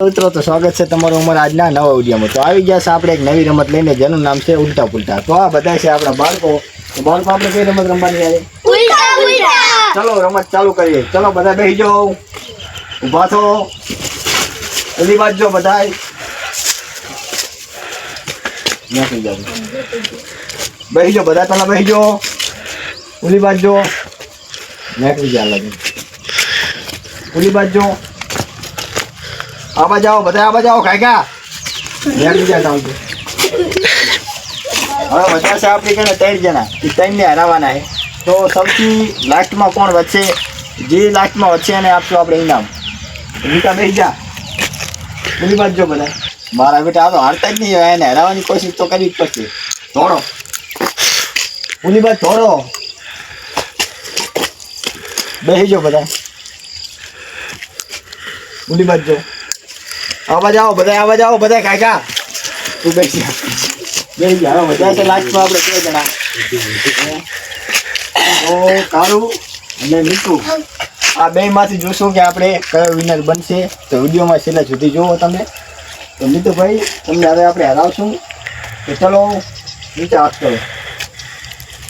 મિત્રો તો સ્વાગત છે તમારું અમારા આજના નવા વિડીયોમાં તો આવી ગયા છે આપણે એક નવી રમત લઈને જેનું નામ છે ઉલટા પુલટા તો આ બધા છે આપણા બાળકો. તો બાળકો આપણે કઈ રમત રમવાની આવે ઉલ્ટા ઉલ્ટા ચલો રમત ચાલુ કરીએ. ચલો બધા બેસી જાઓ. ઊભા થો. ઓલી બાજુ જો બધા બેસી જાઓ. બેસી જાઓ બધા પેલા બેસી જાઓ. ઓલી બાજુ જો. નીકળી જાય લાગે ઓલી બાજુ આવો, બધા આવા જાઓ કાકા નીકળી જાય તમે હવે બધા છે આપણે કને ત્રણ જણા. એ ત્રણને હરાવવાના છે. તો સૌથી લાસ્ટમાં કોણ વચ્ચે જે લાસ્ટમાં વચ્ચે એને આપશું આપણે ઇનામ રીતા બેસી જા. પેલી બાજુ જો બધા. મારા બેટા, આ તો હારતા જ નહીં એને હરાવવાની કોશિશ તો કરવી જ પડશે. ધોળો પેલી બાજુ ધોડો બેસી જો બધા. ઉલી બાજુ જો. આવા જાઓ બધા આવા જાઓ બધા કાકા. તું બેસી બેસી જા હવે બધા છે લાસ્ટમાં આપણે બે જણા. તો કારું અને મીઠુ આ બે માંથી જોશું કે આપણે કયો વિનર બનશે. તો વિડીયોમાં છેલ્લા સુધી જુઓ તમે. તો મીઠુભાઈ તમને હવે આપણે હરાવશું. તો ચલો નીચે હાથ કરો.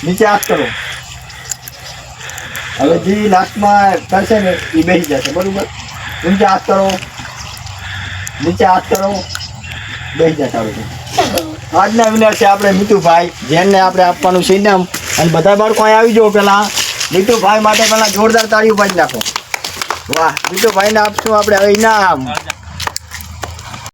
નીચે હાથ કરો. હવે જે લાસ્ટમાં કરશે ને એ બેસી જશે બરાબર? નીચે હાથ કરો. નીચે હાથ કરો. બેસી જતા આજના વિનર છે આપણે મીઠુભાઈ જેને આપણે આપવાનું છે ઇનામ અને બધા બાળકો અહીં આવી જાઓ પેલા. મીઠુભાઈ માટે પેલા જોરદાર તાળી ઉપાડી નાખો. વાહ મીઠુભાઈને આપશું આપણે હવે ઇનામ.